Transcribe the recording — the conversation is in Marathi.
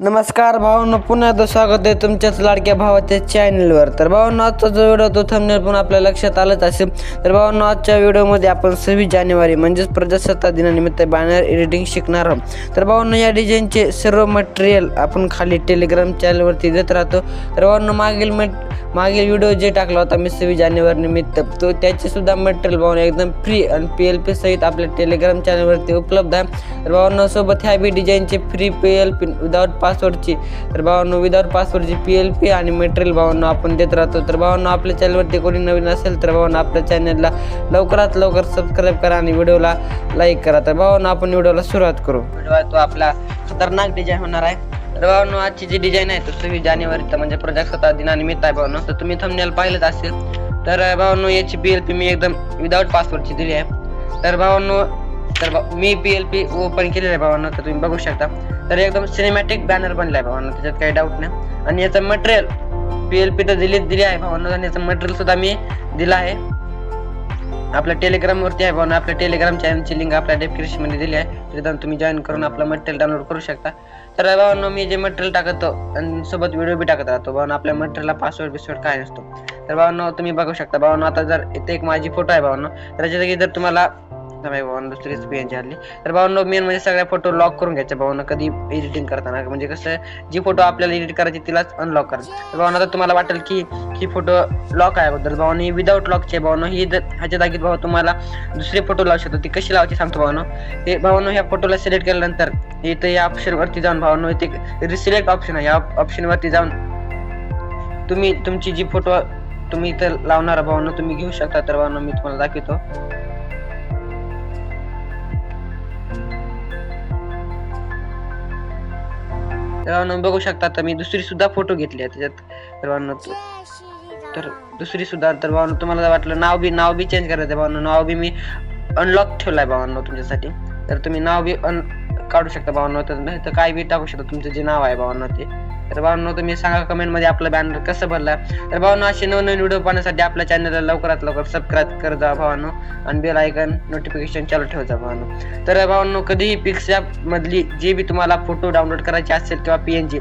नमस्कार भावांनो पुन्हा एकदा स्वागत आहे तुमच्याच लाडक्या भावाच्या चॅनलवर तर भावांनो आजचा जो व्हिडिओ तो थंबनेल पण आपल्या लक्षात आलंच असेल तर भावांनो आजच्या व्हिडिओमध्ये आपण सव्वीस जानेवारी म्हणजेच प्रजासत्ताक दिनानिमित्त बॅनर एडिटिंग शिकणार आहोत. तर भावांनो या डिझाईनचे सर्व मटेरियल आपण खाली टेलिग्राम चॅनलवरती देत राहतो. तर भावांनो मागील मट मागील व्हिडिओ जे टाकला होता मी सव्वीस जानेवारी निमित्त तो त्याचेसुद्धा मटेरियल भावांनो एकदम फ्री आणि पी एल पी सहित आपल्या टेलिग्राम चॅनलवरती उपलब्ध आहे. तर भावांनो सोबत ह्या बी डिझाईनचे free P L P without पासवर्डची तर भावांनो विदाउट पासवर्डची पी एल पी आणि मटेरियल भावांनो आपण देत राहतो. तर भावांनो आपल्या चॅनलवरती कोणी नवीन असेल तर भावांनो आपल्या चॅनलला लवकरात लवकर सबस्क्राईब करा आणि व्हिडिओला लाईक करा. तर भावांनो आपण व्हिडिओला सुरुवात करू. व्हिडिओ आहे तो आपला खतरनाक डिझाईन होणार आहे. तर भावांनो आजची जी डिझाईन आहे तो सव्वीस जानेवारीचा म्हणजे प्रजासत्ताक दिनानिमित्त आहे भावांनो. तर तुम्ही थंबनेल पाहिलंच असेल तर भावांनो याची पी एल पी मी एकदम विदाउट पासवर्डची दिली आहे. तर भावांनो तर मी पी एल पी ओपन केलेलं आहे भावांना तर तुम्ही बघू शकता. तर एकदम सिनेमॅटिक बॅनर बनला आहे भावांना त्याच्यात काही डाऊट नाही. आणि याचं मटेरियल पी एल पी तर दिलीच दिली आहे भावांना आणि याचं मटेरियल सुद्धा मी दिलं आहे. आपल्या टेलिग्रामवरती आहे भावना आपल्या टेलिग्राम चॅनलची लिंक आपल्या डिस्क्रिप्शनमध्ये दिली आहे. तिथं तुम्ही जॉईन करून आपलं मटेरियल डाउनलोड करू शकता. तर भावना मी जे मटेरियल टाकतो आणि सोबत व्हिडिओ बी टाकत राहतो. भावना आपल्या मटेरियलला पासवर्ड बिसवर्ड काय नसतो. तर बाबांना तुम्ही बघू शकता. भावना आता जर इथे एक माझी फोटो आहे भावना तर त्याच्या जागी जर तुम्हाला भावना दुसरी रेसिपी आणली तर बाबांनो मेन म्हणजे सगळ्या फोटो लॉक करून घ्यायचे भावना कधी एडिटिंग करताना. म्हणजे कसं जी फोटो आपल्याला एडिट करायची तिलाच अनलॉक करायचं. तर भावना तर तुम्हाला वाटेल की ही फोटो लॉक आहे अगोदर. भावना ही विदाऊट लॉकची आहे भावना. ही ह्याच्या जागीत भाऊ तुम्हाला दुसरी फोटो लावू शकतो. ती कशी लावायची सांगतो भावनो. ते भावांनो ह्या फोटोला सिलेक्ट केल्यानंतर इथं या ऑप्शनवरती जाऊन भावनो इथे रिसिलेक्ट ऑप्शन आहे. या ऑप्शनवरती जाऊन तुम्ही तुमची जी फोटो तुम्ही इथं लावणारा भावनो तुम्ही घेऊ शकता. तर भावनो मी तुम्हाला दाखवतो. सर्वांना बघू शकता तर मी दुसरी सुद्धा फोटो घेतली आहे त्याच्यात सर्वांना. तर दुसरी सुद्धा तर भावांनो तुम्हाला जर वाटलं नाव बी नाव बी चेंज करायचं भावांनो. नाव बी मी अनलॉक ठेवलंय भावांनो तुमच्यासाठी. तर तुम्ही नाव बी अन काढू शकता भावांनो. तर नाही तर काय बी टाकू शकता. तुमचं जे नाव आहे भावांनो ते. तर बाबांनो तुम्ही सांगा कमेंटमध्ये आपलं बॅनर कसं भरला. तर भावांनो असे नवनवीन व्हिडिओ पाहण्यासाठी आपल्या चॅनलला लवकरात लवकर सबस्क्राईब कर जा भावांनो. आणि बेल आयकन नोटिफिकेशन चालू ठेव जा भावांनो. तर भावांनो कधीही पिक्सॅप मधली जे बी तुम्हाला फोटो डाउनलोड करायचे असेल किंवा पी एन जी